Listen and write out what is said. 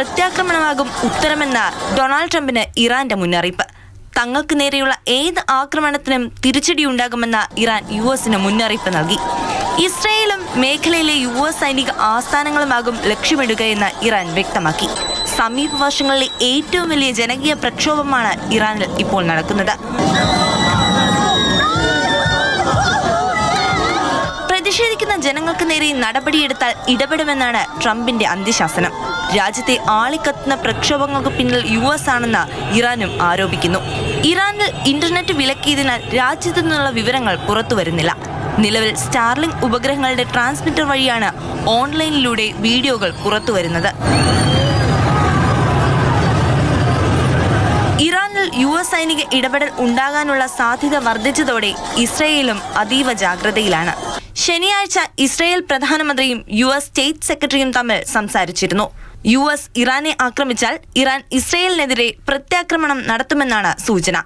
പ്രത്യാക്രമണമാകും ഉത്തരമെന്ന Donald ട്രംപിന് ഇറാന്റെ മുന്നറിയിപ്പ്. തങ്ങൾക്ക് നേരെയുള്ള ഏത് ആക്രമണത്തിനും തിരിച്ചടി ഉണ്ടാകുമെന്ന ഇറാൻ യു എസിന് മുന്നറിയിപ്പ് നൽകി. ഇസ്രയേലും മേഖലയിലെ യു എസ് സൈനിക ആസ്ഥാനങ്ങളുമാകും ലക്ഷ്യമിടുകയെന്ന് ഇറാൻ വ്യക്തമാക്കി. സമീപ വർഷങ്ങളിലെ ഏറ്റവും വലിയ ജനകീയ പ്രക്ഷോഭമാണ് ഇറാനിൽ ഇപ്പോൾ നടക്കുന്നത്. പ്രതിഷേധിക്കുന്ന ജനങ്ങൾക്ക് നേരെ നടപടിയെടുത്താൽ ഇടപെടുമെന്നാണ് ട്രംപിന്റെ അന്ത്യശാസനം. രാജ്യത്തെ ആളിക്കത്തുന്ന പ്രക്ഷോഭങ്ങൾക്ക് പിന്നിൽ യു എസ് ആണെന്ന് ഇറാനും ആരോപിക്കുന്നു. ഇറാനിൽ ഇന്റർനെറ്റ് വിലക്കിയതിനാൽ രാജ്യത്തു നിന്നുള്ള വിവരങ്ങൾ പുറത്തു വരുന്നില്ല. നിലവിൽ സ്റ്റാർലിംഗ് ഉപഗ്രഹങ്ങളുടെ ട്രാൻസ്മിറ്റർ വഴിയാണ് ഓൺലൈനിലൂടെ വീഡിയോകൾ പുറത്തുവരുന്നത് ഇറാനിൽ യു എസ് സൈനിക ഇടപെടൽ ഉണ്ടാകാനുള്ള സാധ്യത വർദ്ധിച്ചതോടെ ഇസ്രയേലും അതീവ ജാഗ്രതയിലാണ്. ശനിയാഴ്ച ഇസ്രയേൽ പ്രധാനമന്ത്രിയും യു എസ് സ്റ്റേറ്റ് സെക്രട്ടറിയും തമ്മിൽ സംസാരിച്ചിരുന്നു. യു എസ് ഇറാനെ ആക്രമിച്ചാൽ ഇറാൻ ഇസ്രയേലിനെതിരെ പ്രത്യാക്രമണം നടത്തുമെന്നാണ് സൂചന.